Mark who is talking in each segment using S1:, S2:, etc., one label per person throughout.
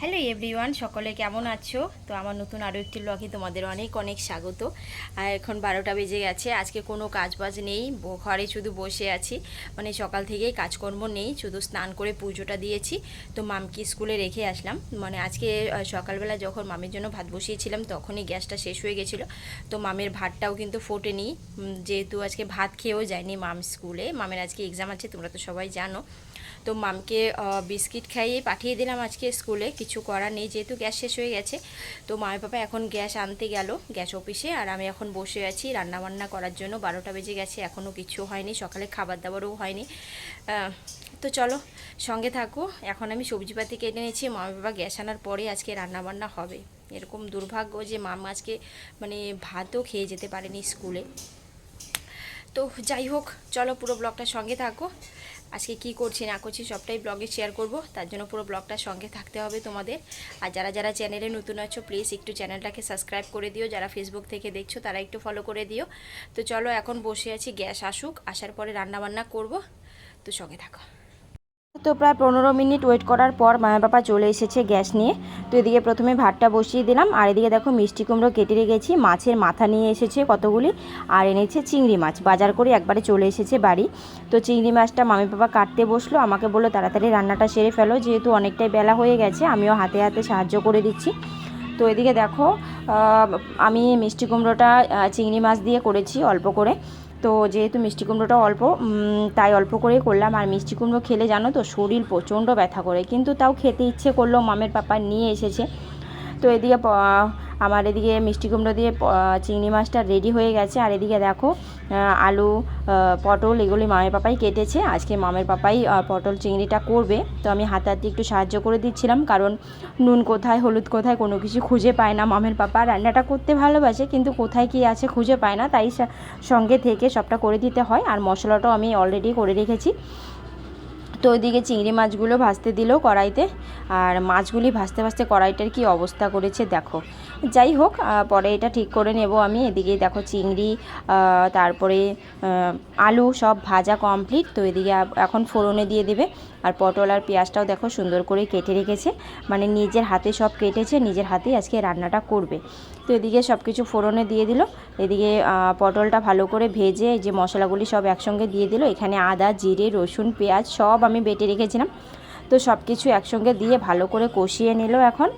S1: Hello everyone, সকলে কেমন আছো? তো আমার নতুন আরও একটি ব্লগে তোমাদের অনেক অনেক স্বাগত। আর এখন বারোটা বেজে গেছে, আজকে কোনো কাজ বাজ নেই ঘরে শুধু বসে আছি। মানে সকাল থেকেই কাজকর্ম নেই, শুধু স্নান করে পুজোটা দিয়েছি। তো মামকে স্কুলে রেখে আসলাম। মানে আজকে সকালবেলা যখন মামের জন্য ভাত বসিয়েছিলাম, তখনই গ্যাসটা শেষ হয়ে গেছিল। তো মামের ভাতটাও কিন্তু ফোটেনি। যেহেতু আজকে ভাত খেয়েও যায়নি মাম স্কুলে, মামের আজকে এক্সাম আছে, তোমরা তো সবাই জানো। তো মামকে বিস্কিট খাইয়ে পাঠিয়ে দিলাম আজকে স্কুলে, কিছু করার নেই যেহেতু গ্যাস শেষ হয়ে গেছে। তো মায়ের পাপা এখন গ্যাস আনতে গেল, গ্যাস অফিসে, আর আমি এখন বসে আছি রান্না বান্না করার জন্য। বারোটা বেজে গেছে এখনও কিছু হয়নি, সকালে খাবার দাবারও হয়নি তো চলো, সঙ্গে থাকো। এখন আমি সবজিপাতি কেটে নিয়েছি, মা বাবা গ্যাস আনার পরে আজকে রান্না বান্না হবে। এরকম দুর্ভাগ্য যে মাম আজকে মানে ভাতও খেয়ে যেতে পারেনি স্কুলে। তো যাই হোক, চলো পুরো ব্লগটার সঙ্গে থাকো। আজকে কি করছি, না করছি সবটাই ব্লগে শেয়ার করব। তার জন্য পুরো ব্লগটা সঙ্গে থাকতে হবে তোমাদের। আর যারা যারা চ্যানেলে নতুন আছো প্লিজ একটু চ্যানেলটাকে সাবস্ক্রাইব করে দিও। যারা ফেসবুক থেকে দেখছ, তারা একটু ফলো করে দিও। তো চলো এখন বসে আছি, গ্যাস আসুক, আসার পরে রান্না বান্না করব। তো সঙ্গে থাকো। তো প্রায় পনেরো মিনিট ওয়েট করার পর মায়ের বাবা চলে এসেছে গ্যাস নিয়ে। তো এদিকে প্রথমে ভাতটা বসিয়ে দিলাম, আর এদিকে দেখো মিষ্টি কুমড়ো কেটে রেখেছি, মাছের মাথা নিয়ে এসেছে কতগুলি, আর এনেছে চিংড়ি মাছ। বাজার করে একবারে চলে এসেছে বাড়ি। তো চিংড়ি মাছটা মামি বাবা কাটতে বসল, আমাকে বলল, তাড়াতাড়ি রান্নাটা সেরে ফেলো, যেহেতু অনেকটাই বেলা হয়ে গেছে, আমিও হাতে হাতে সাহায্য করে দিচ্ছি। তো এদিকে দেখো আমি মিষ্টি কুমড়োটা চিংড়ি মাছ দিয়ে করেছি অল্প করে। তো যেহেতু মিষ্টি কুমড়োটা অল্প তাই অল্প করেই করলাম। আর মিষ্টি কুমড়ো খেলে জানো তো শরীর প্রচণ্ড ব্যথা করে, কিন্তু তাও খেতে ইচ্ছে করল মামের পাপা নিয়ে এসেছে। তো এদিকে আমার এদিকে মিষ্টি কুমড়ো দিয়ে চিংড়ি মাছটা রেডি হয়ে গেছে। আর এদিকে দেখো আলু পটল এগুলি মামের পাপাই কেটেছে। আজকে মামের পাপাই পটল চিংড়িটা করবে। তো আমি হাতে হাতে একটু সাহায্য করে দিচ্ছিলাম, কারণ নুন কোথায়, হলুদ কোথায় কোনো কিছু খুঁজে পায় না। মামের পাপা রান্নাটা করতে ভালোবাসে, কিন্তু কোথায় কি আছে খুঁজে পায় না। তাই সঙ্গে থেকে সবটা করে দিতে হয়। আর মশলাটাও আমি অলরেডি করে রেখেছি। তো ওইদিকে চিংড়ি মাছগুলো ভাজতে দিল কড়াইতে। আর মাছগুলি ভাজতে ভাজতে কড়াইটার কি অবস্থা করেছে দেখো। যাই হোক পরে এটা ঠিক করে নেব আমি। এদিকে দেখো চিংড়ি তারপরে আলু সব ভাজা কমপ্লিট তো এদিকে এখন ফোড়নে দিয়ে দেবে। আর পটল আর পেঁয়াজটাও দেখো সুন্দর করে কেটে রেখেছে। মানে নিজের হাতে সব কেটেছে, নিজের হাতেই আজকে রান্নাটা করবে। তো এদিকে সব কিছু ফোড়নে দিয়ে দিল। এদিকে পটলটা ভালো করে ভেজে যে মশলাগুলি সব একসঙ্গে দিয়ে দিল। এখানে আদা, জিরে, রসুন, পেঁয়াজ সব আমি বেটে রেখেছিলাম। তো সব কিছু একসঙ্গে দিয়ে ভালো করে কষিয়ে নিল এখন।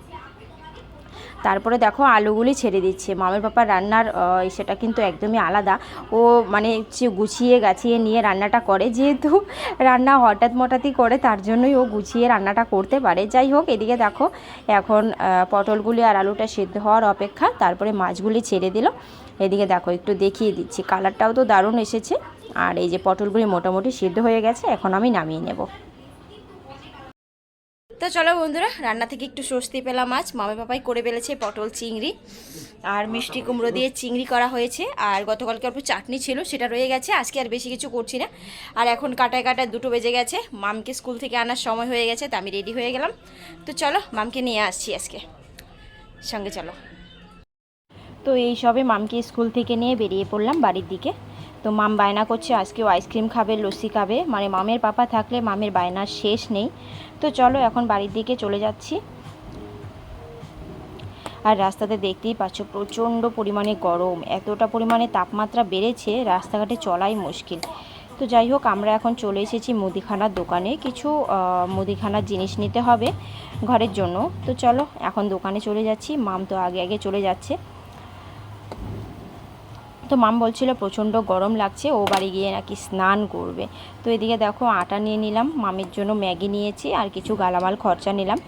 S1: তারপরে দেখো আলুগুলি ছেড়ে দিচ্ছে। মামের পাপার রান্নার সেটা কিন্তু একদমই আলাদা। ও মানে গুছিয়ে গাছিয়ে নিয়ে রান্নাটা করে। যেহেতু রান্না হঠাৎ মঠাৎই করে, তার জন্যই ও গুছিয়ে রান্নাটা করতে পারে। যাই হোক, এদিকে দেখো, এখন পটলগুলি আর আলুটা সেদ্ধ হওয়ার অপেক্ষা। তারপরে মাছগুলি ছেড়ে দিল। এদিকে দেখো, একটু দেখিয়ে দিচ্ছি। কালারটাও তো দারুণ এসেছে। আর এই যে পটলগুলি মোটামুটি সিদ্ধ হয়ে গেছে, এখন আমি নামিয়ে নেব। তো চলো বন্ধুরা, রান্না থেকে একটু স্বস্তি পেলাম মাছ মামা পাপাই করে ফেলেছে পটল চিংড়ি আর মিষ্টি কুমড়ো দিয়ে চিংড়ি করা হয়েছে। আর গতকালকে অল্প চাটনি ছিল, সেটা রয়ে গেছে। আজকে আর বেশি কিছু করছি না। আর এখন কাটায় কাটায় দুটো বেজে গেছে। মামকে স্কুল থেকে আনার সময় হয়ে গেছে, তা আমি রেডি হয়ে গেলাম। তো চলো, মামকে নিয়ে আসছি আজকে। সঙ্গে চলো। তো এই সবে মামকে স্কুল থেকে নিয়ে বেরিয়ে পড়লাম বাড়ির দিকে। তো মাম বায়না করছে, আজকেও আইসক্রিম খাবে, লস্যি খাবে। মানে মামের পাপা থাকলে মামের বায়নার শেষ নেই। তো চলো এখন বাড়ির দিকে চলে যাচ্ছি। আর রাস্তাতে দেখতেই পাচ্ছ, প্রচণ্ড পরিমাণে গরম। এতটা পরিমাণে তাপমাত্রা বেড়েছে, রাস্তাঘাটে চলাই মুশকিল। তো যাই হোক, আমরা এখন চলে এসেছি মুদিখানার দোকানে। কিছু মুদিখানার জিনিস নিতে হবে ঘরের জন্য। তো চলো, এখন দোকানে চলে যাচ্ছি। মাম তো আগে আগে চলে যাচ্ছে। তো মাম বলছিল, প্রচণ্ড গরম লাগছে, ও বাড়ি গিয়ে নাকি স্নান করবে। তো এদিকে দেখো আটা নিয়ে নিলাম, মামের জন্য ম্যাগি নিয়েছি আর কিছু গালামাল খরচা নিলাম।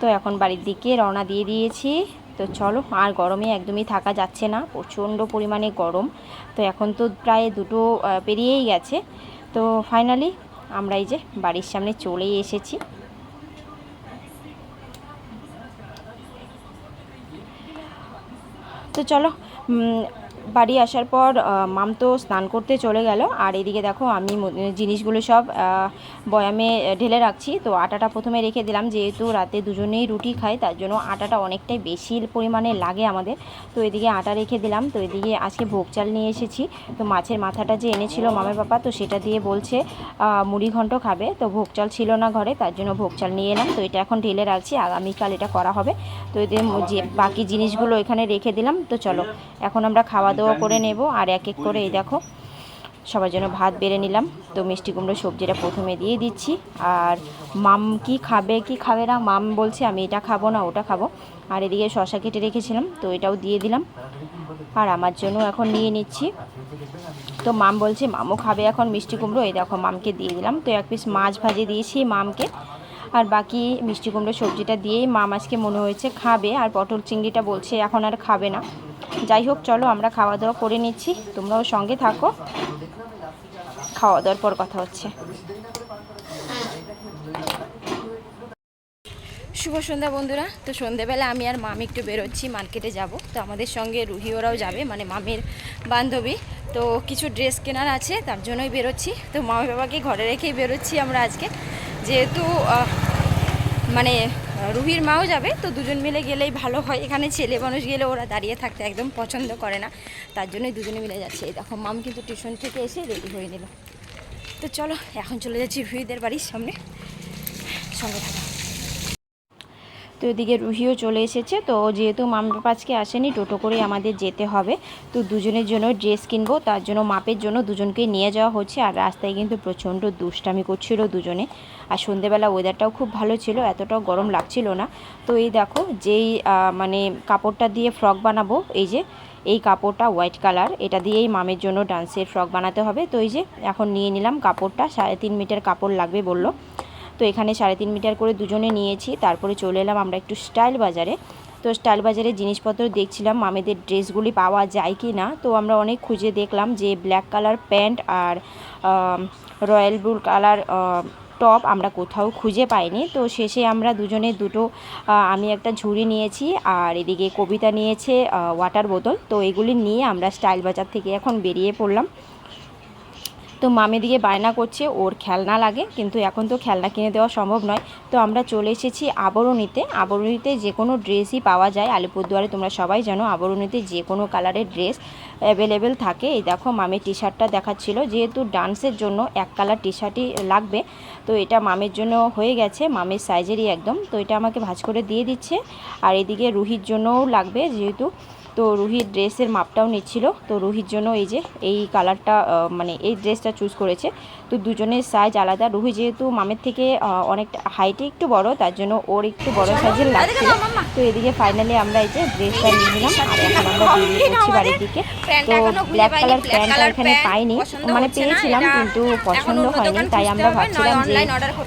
S1: তো এখন বাড়ির দিকে রওনা দিয়ে দিয়েছি। তো চলো, আর গরমে একদমই থাকা যাচ্ছে না, প্রচণ্ড পরিমাণে গরম। তো এখন তো প্রায় দুটো পেরিয়েই গেছে। তো ফাইনালি আমরা এই যে বাড়ির সামনে চলেই এসেছি। তো চলো বাড়ি আসার পর মাম তো স্নান করতে চলে গেল। আর এদিকে দেখো, আমি জিনিসগুলো সব বয়ামে ঢেলে রাখছি। তো আটাটা প্রথমে রেখে দিলাম, যেহেতু রাতে দুজনেই রুটি খাই তার জন্য আটাটা অনেকটাই বেশি পরিমাণে লাগে আমাদের। তো এদিকে আটা রেখে দিলাম। তো এদিকে আজকে ভোগ চাল নিয়ে এসেছি। তো মাছের মাথাটা যে এনেছিল মামের পাপা, তো সেটা দিয়ে বলছে মুড়ি ঘন্ট খাবে। তো ভোগ চাল ছিল না ঘরে, তার জন্য ভোগ চাল নিয়ে এলাম। তো এটা এখন ঢেলে রাখছি, আগামীকাল এটা করা হবে। তো এদের যে বাকি জিনিসগুলো এখানে রেখে দিলাম। তো চলো, এখন আমরা খাওয়া দাওয়া করে নেব। আর এক এক করে এই দেখো, সবার জন্য ভাত বেড়ে নিলাম। তো মিষ্টি কুমড়ো সবজিটা প্রথমে দিয়ে দিচ্ছি। আর মাম কি খাবে কি খাবে না, মাম বলছে আমি এটা খাব না, ওটা খাব। আর এদিকে শশা কেটে রেখেছিলাম, তো এটাও দিয়ে দিলাম। আর আমার জন্য এখন নিয়ে নিচ্ছি। তো মাম বলছে, মামও খাবে এখন মিষ্টি কুমড়ো। এই দেখো, মামকে দিয়ে দিলাম। তো এক পিস মাছ ভাজে দিয়েছি মামকে। আর বাকি মিষ্টি কুমড়ো সবজিটা দিয়েই মাম আজকে মনে হয়েছে খাবে। আর পটল চিংড়িটা বলছে এখন আর খাবে না। যাই হোক, চলো আমরা খাওয়া দাওয়া করে নিচ্ছি। তোমরাও সঙ্গে থাকো। খাওয়া দাওয়ার পর কথা হচ্ছে। শুভ সন্ধ্যা বন্ধুরা। তো সন্ধেবেলা আমি আর মামি একটু বেরোচ্ছি, মার্কেটে যাব। তো আমাদের সঙ্গে রুহি ওরাও যাবে মানে মামির বান্ধবী। তো কিছু ড্রেস কেনার আছে, তার জন্যই বেরোচ্ছি। তো মামি বাবাকে ঘরে রেখেই বেরোচ্ছি আমরা আজকে। যেহেতু মানে রুহির মাও যাবে, তো দুজন মিলে গেলেই ভালো হয়। এখানে ছেলে মানুষ গেলে ওরা দাঁড়িয়ে থাকতে একদম পছন্দ করে না। তার জন্যই দুজনে মিলে যাচ্ছে। এই দেখো, মাম কিন্তু টিউশন থেকে এসে রেডি হয়ে নিল। তো চলো, এখন চলে যাচ্ছি রুহিদের বাড়ির সামনে। সঙ্গে থাকো। তো এদিকে রুহিও চলে এসেছে। তো যেহেতু মাম আজকে আসেনি, টোটো করে আমাদের যেতে হবে। তো দুজনের জন্য ড্রেস কিনবো, তার জন্য মাপের জন্য দুজনকে নিয়ে যাওয়া হচ্ছে। আর রাস্তায় কিন্তু প্রচণ্ড দুষ্টামি করছিল দুজনে। আর সন্ধেবেলা ওয়েদারটাও খুব ভালো ছিল, এতটাও গরম লাগছিল না। তো এই দেখো, যেই মানে কাপড়টা দিয়ে ফ্রক বানাবো, এই যে, এই কাপড়টা হোয়াইট কালার, এটা দিয়েই মামের জন্য ডান্সের ফ্রক বানাতে হবে। তো এই যে, এখন নিয়ে নিলাম কাপড়টা, সাড়ে তিন মিটার কাপড় লাগবে বলল। তো এখানে সাড়ে তিন মিটার করে দুজনে নিয়েছি। তারপরে চলে এলাম আমরা একটু স্টাইল বাজারে। তো স্টাইল বাজারে জিনিসপত্র দেখছিলাম, মামেদের ড্রেসগুলি পাওয়া যায় কি না তো আমরা অনেক খুঁজে দেখলাম যে ব্ল্যাক কালার প্যান্ট আর রয়্যাল ব্লু কালার টপ আমরা কোথাও খুঁজে পাইনি। তো শেষে আমরা দুজনে দুটো আমি একটা ঝুড়ি নিয়েছি আর এদিকে কবিতা নিয়েছে ওয়াটার বোতল তো এগুলি নিয়ে আমরা স্টাইল বাজার থেকে এখন বেরিয়ে পড়লাম। তো মামে দিকে বায়না করছে, ওর খেলনা লাগে, কিন্তু এখন তো খেলনা কিনে দেওয়া সম্ভব নয়। তো আমরা চলে এসেছি আবরণীতে। আবরণীতে যে কোনো ড্রেসই পাওয়া যায়। আলিপুরদুয়ারে তোমরা সবাই জানো, আবরণীতে যে কোনো কালারের ড্রেস অ্যাভেলেবেল থাকে। এই দেখো মামের টি শার্টটা দেখাচ্ছিল। যেহেতু ডান্সের জন্য এক কালার টি শার্টই লাগবে, তো এটা মামের জন্য হয়ে গেছে। মামের সাইজেরই একদম। তো এটা আমাকে ভাঁজ করে দিয়ে দিচ্ছে। আর এদিকে রুহির জন্যও লাগবে, যেহেতু তো রুহির ড্রেসের মাপটাও নিচ্ছিল। তো রুহির জন্য এই যে এই কালারটা মানে এই ড্রেসটা চুজ করেছে। তো দুজনের সাইজ আলাদা। রুহি যেহেতু মামের থেকে অনেকটা হাইটে একটু বড় তার জন্য ওর একটু বড় সাইজের লাগছিল। তো এদিকে ফাইনালি আমরা এই যে ড্রেসটা নিয়ে নিলাম। আর এখন আমরা বেরিয়ে পড়ছি বাড়ির দিকে। তো ব্ল্যাক কালার প্যান্টটা এখানে পাইনি মানে পেয়েছিলাম কিন্তু পছন্দ হয়নি তাই আমরা ভাবছিলাম যে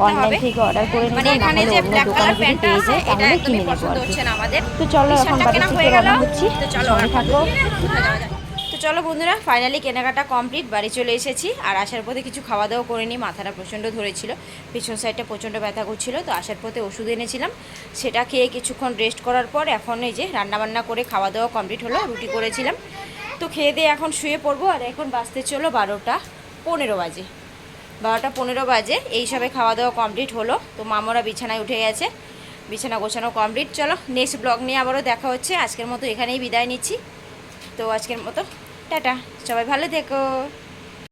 S1: অনলাইন থেকে অর্ডার করে
S2: মানে
S1: নেব
S2: এখানে
S1: নাহলে অন্য দোকানে যদি পেয়ে যায়
S2: এটা
S1: তাহলে কিনে নেব আর কি।
S2: না
S1: তো চলো এখন
S2: টি-শার্টটা
S1: বাড়ি থেকে রওনা হচ্ছি।
S2: চলো
S1: থাকো।
S2: তো চলো বন্ধুরা ফাইনালি কেনাকাটা কমপ্লিট বাড়ি চলে এসেছি। আর আসার পথে কিছু খাওয়া দাওয়া করে নিই মাথাটা প্রচণ্ড ধরেছিল পিছন সাইডটা প্রচণ্ড ব্যথা করছিল তো আসার পথে ওষুধ এনেছিলাম। সেটা খেয়ে কিছুক্ষণ রেস্ট করার পর এখন এই যে রান্নাবান্না করে খাওয়া দাওয়া কমপ্লিট হলো রুটি করেছিলাম। তো খেয়ে দিয়ে এখন শুয়ে পড়ব আর এখন বাঁচতে চলো বারোটা পনেরো বাজে। বারোটা পনেরো বাজে এই সবে খাওয়া দাওয়া কমপ্লিট হলো। তো মামরা বিছানায় উঠে গেছে বিছানা গোছানো কমপ্লিট চলো নেক্সট ব্লগ নিয়ে আবারও দেখা হচ্ছে। আজকের মতো এখানেই বিদায় নিচ্ছি। তো আজকের মতো, টাটা। সবাই ভালো থেকো।